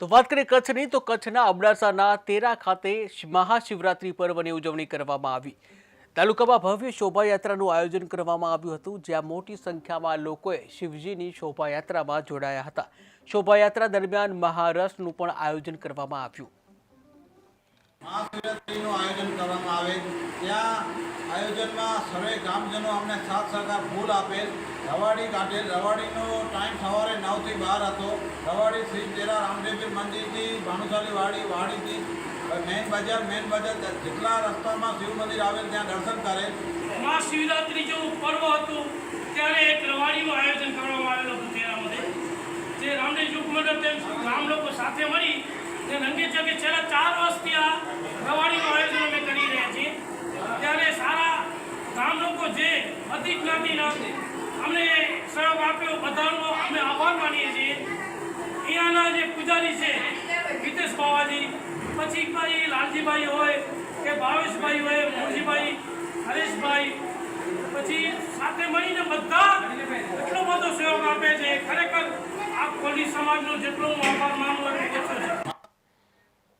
તો વાત કરીએ કચ્છની, તો કચ્છના અબડાસાના તેરા ખાતે મહાશિવરાત્રી પર્વની ઉજવણી કરવામાં આવી. તાલુકામાં ભવ્ય શોભાયાત્રાનું આયોજન કરવામાં આવ્યું હતું, જ્યાં મોટી સંખ્યામાં લોકોએ શિવજીની શોભાયાત્રામાં જોડાયા હતા. શોભાયાત્રા દરમિયાન મહારસનું પણ આયોજન કરવામાં આવ્યું. મહાશિવરાત્રિનું આયોજન કરવામાં આવે, ત્યાં આયોજનમાં સર્વે ગ્રામજનો અમને સાથ સહકાર ફૂલ આપેલ. રવાડી કાઢેલ. રવાડીનો ટાઈમ સવારે નવથી બાર હતો. રવાડી શ્રી તેરા રામદેવજી મંદિરથી, ભાનુશાલી વાડી, વાડીથી મેઇન બજાર મેઇન બજાર જેટલા રસ્તામાં શિવ મંદિર આવેલ ત્યાં દર્શન કરે મા શિવરાત્રી જેવું પર્વ હતું, ત્યારે એક રવાડીનું આયોજન કરવામાં આવેલું હતું તેરા જે રામદેવ યુગ મંડળ તેમ ગામ લોકો સાથે મળી જ્ઞાતિના અમને સહયોગ આપ્યો, બધાનો અમે આભાર માનીએ છીએ. અહીંયાના જે પૂજારી છે, હિતેશ બાવાજી, પછી ભાઈ લાલજીભાઈ હોય, કે ભાવેશભાઈ હોય મોજીભાઈ હરેશભાઈ, પછી સાથે મળીને બધા એટલો બધો સહયોગ આપે છે. ખરેખર આ કોલી સમાજનો જેટલો હું આભાર માનું